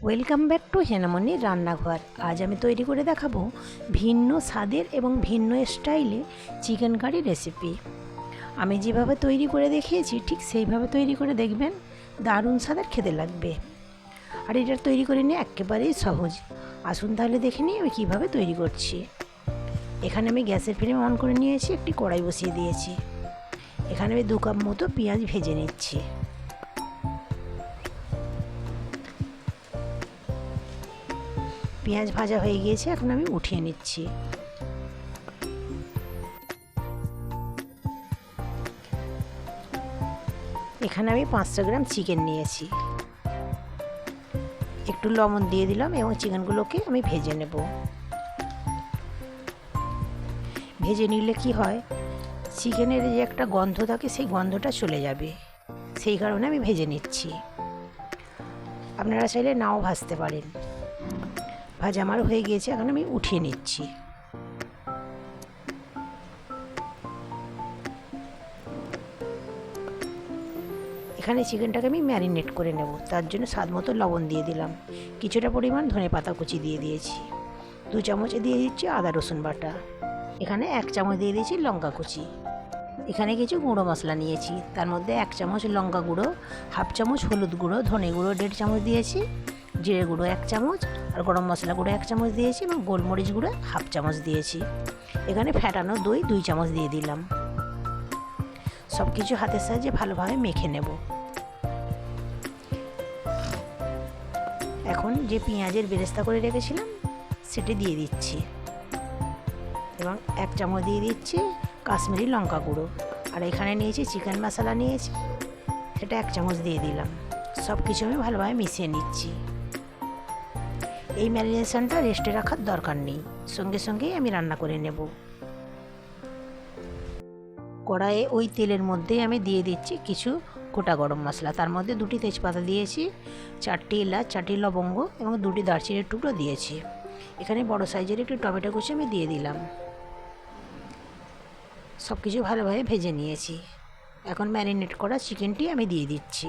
Welcome back to হেনামনির রান্নাঘর আজ আমি তৈরি করে দেখাবো ভিন্ন স্বাদের এবং ভিন্ন স্টাইলে চিকেন কারি রেসিপি আমি যেভাবে তৈরি করে দেখিয়েছি, ঠিক সেইভাবে তৈরি করে দেখবেন, দারুণ স্বাদের খেতে লাগবে। আর এটা তৈরি করে নিয়ে একেবারেই সহজ। আসুন তাহলে দেখে নিই আমি কীভাবে তৈরি করছি। এখানে আমি গ্যাসের ফ্লেম অন করে নিয়েছি, একটি কড়াই বসিয়ে দিয়েছি। এখানে আমি দু কাপ মতো পেঁয়াজ ভেজে নিচ্ছি। পেঁয়াজ ভাজা হয়ে গিয়েছে, এখন আমি উঠিয়ে নিচ্ছি। এখানে আমি পাঁচশো গ্রাম চিকেন নিয়েছি। একটু লবণ দিয়ে দিলাম এবং চিকেনগুলোকে আমি ভেজে নেব। ভেজে নিলে কি হয়? চিকেনের যে একটা গন্ধ থাকে, সেই গন্ধটা চলে যাবে। সেই কারণে আমি ভেজে নিচ্ছি। আপনারা চাইলে নাও ভাজতে পারেন। ভাজা আমার হয়ে গিয়েছে, এখন আমি উঠিয়ে নিচ্ছি। এখানে চিকেনটাকে আমি ম্যারিনেট করে নেব, তার জন্য স্বাদ মতো লবণ দিয়ে দিলাম। কিছুটা পরিমাণ ধনে পাতা কুচি দিয়ে দিয়েছি। দু চামচ দিয়ে দিচ্ছি আদা রসুন বাটা। এখানে এক চামচ দিয়ে দিয়েছি লঙ্কা কুচি। এখানে কিছু গুঁড়ো মশলা নিয়েছি, তার মধ্যে এক চামচ লঙ্কা গুঁড়ো, হাফ চামচ হলুদ গুঁড়ো, ধনে গুঁড়ো, দেড় চামচ দিয়েছি, জিরে গুঁড়ো, এক চামচ আর গরম মশলা গুঁড়ো এক চামচ দিয়েছি এবং গোলমরিচ গুঁড়ো হাফ চামচ দিয়েছি। এখানে ফ্যাটানো দই দুই চামচ দিয়ে দিলাম। সব কিছু হাতের সাহায্যে ভালোভাবে মেখে নেব। এখন যে পেঁয়াজের বেরেস্তা করে রেখেছিলাম, সেটি দিয়ে দিচ্ছি। এবং এক চামচ দিয়ে দিচ্ছি কাশ্মীরি লঙ্কা গুঁড়ো। আর এখানে নিয়েছি চিকেন মশলা নিয়েছি, সেটা এক চামচ দিয়ে দিলাম। সব কিছু আমি ভালোভাবে মিশিয়ে নিচ্ছি। এই ম্যারিনেশনটা রেস্টে রাখার দরকার নেই। সঙ্গে সঙ্গেই আমি রান্না করে নেব। কড়াইয়ে ওই তেলের মধ্যেই আমি দিয়ে দিচ্ছি কিছু গোটা গরম মশলা। তার মধ্যে দুটি তেজপাতা দিয়েছি, চারটি এলাচ, চারটি লবঙ্গ এবং দুটি দারচিনির টুকরো দিয়েছি। এখানে বড় সাইজের একটি টমেটো কুচি আমি দিয়ে দিলাম। সব কিছু ভালোভাবে ভেজে নিয়েছি। এখন ম্যারিনেট করা চিকেনটি আমি দিয়ে দিচ্ছি।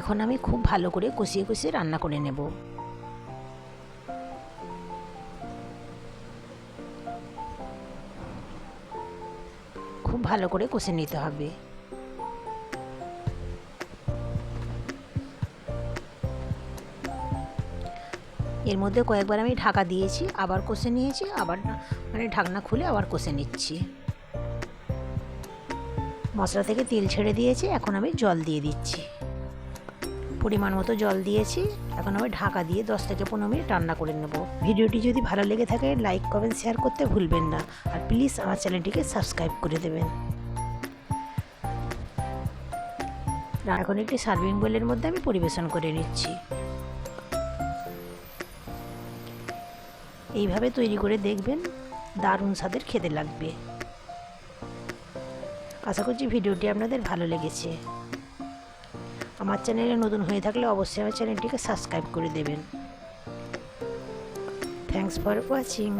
এখন আমি খুব ভালো করে কষিয়ে কষিয়ে রান্না করে নেব। খুব ভালো করে কষে নিতে হবে। এর মধ্যে কয়েকবার আমি ঢাকা দিয়েছি, আবার কষে নিয়েছি, আবার মানে ঢাকনা খুলে আবার কষে নিচ্ছি। মশলা থেকে তেল ছেড়ে দিয়েছি, এখন আমি জল দিয়ে দিচ্ছি। পরিমাণ মতো জল দিয়েছি। এখন আমি ঢাকা দিয়ে দশ থেকে পনেরো মিনিট রান্না করে নেব। ভিডিওটি যদি ভালো লেগে থাকে, লাইক, কমেন্ট, শেয়ার করতে ভুলবেন না। আর প্লিজ আমার চ্যানেলটিকে সাবস্ক্রাইব করে দেবেন। এখন একটি সার্ভিং বোলের মধ্যে আমি পরিবেশন করে নিচ্ছি। এইভাবে তৈরি করে দেখবেন দারুণ স্বাদের খেতে লাগবে। আশা করছি ভিডিওটি আপনাদের ভালো লেগেছে। আমার চ্যানেলে নতুন হয়ে থাকলে অবশ্যই আমার চ্যানেলটিকে সাবস্ক্রাইব করে দেবেন। Thanks for watching